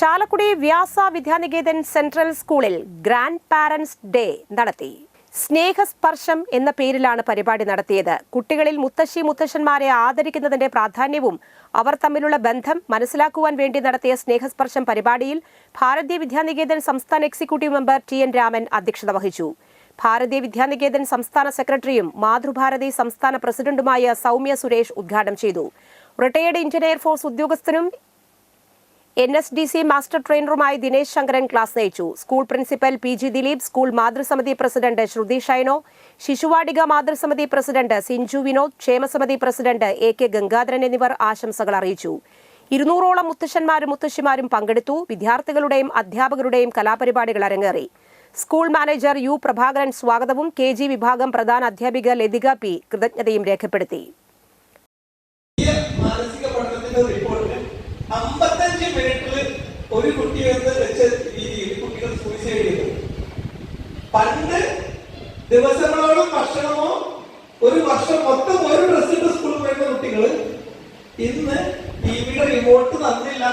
Chalakudy Vyasa Vidyaniketan central സ്കൂളിൽ grand parents day നടത്തി. സ്നേഹസ്പർശം എന്ന പേരിലാണ് പരിപാടി നടത്തിയത്. കുട്ടികളിൽ മുത്തശ്ശി മുത്തശ്ശന്മാരെ ആദരിക്കുന്നതിന്റെ പ്രാധാന്യവും അവർ തമ്മിലുള്ള ബന്ധം മനസ്സിലാക്കുവാൻ വേണ്ടി നടത്തിയ സ്നേഹസ്പർശം പരിപാടിയിൽ ഭാരതീയ വിദ്യാനികേതൻ സംസ്ഥാന executive member T N Raman അധ്യക്ഷത വഹിച്ചു. ഭാരതീയ വിദ്യാനികേതൻ സംസ്ഥാന സെക്രട്ടറിയും മാതൃഭാരതി സംസ്ഥാന പ്രസിഡന്റുമായ സൗമ്യ സുരേഷ് ഉദ്ഘാടനം ചെയ്തു. Retired Indian air force ഉദ്യോഗസ്ഥനും N S D C master ട്രെയിനറുമായി Dinesh Shankaran class നയിച്ചു. School principal P G Dileep school മാതൃസമിതി president ശ്രുതി ഷൈനോ ശിശുവാടിക മാതൃസമിതി പ്രസിഡന്റ് സിഞ്ചു വിനോദ് ക്ഷേമസമിതി പ്രസിഡന്റ് എ കെ ഗംഗാധരൻ എന്നിവർ ആശംസകൾ അറിയിച്ചു. ഇരുന്നൂറോളം മുത്തശ്ശന്മാരും മുത്തശ്ശിമാരും പങ്കെടുത്തു. വിദ്യാർത്ഥികളുടെയും അധ്യാപകരുടെയും കലാപരിപാടികൾ അരങ്ങേറി. സ്കൂൾ മാനേജർ യു പ്രഭാകരൻ സ്വാഗതവും കെ ജി വിഭാഗം പ്രധാന അധ്യാപിക ലതിക പി കൃതജ്ഞതയും രേഖപ്പെടുത്തി. പതിനഞ്ച് മിനിറ്റിൽ ഒരു കുട്ടി എന്ന് വെച്ച രീതിയിൽ കുട്ടികൾ സൂയിസൈഡ് ചെയ്തു. പണ്ട് ദിവസങ്ങളോളം ഭക്ഷണമോ ഒരു വർഷം മൊത്തം ഒരു ഡ്രസ്സിന്റെ സ്കൂളിൽ പോയിരുന്ന കുട്ടികൾ ഇന്ന് ടി വിയുടെ റിമോട്ട് തന്നില്ല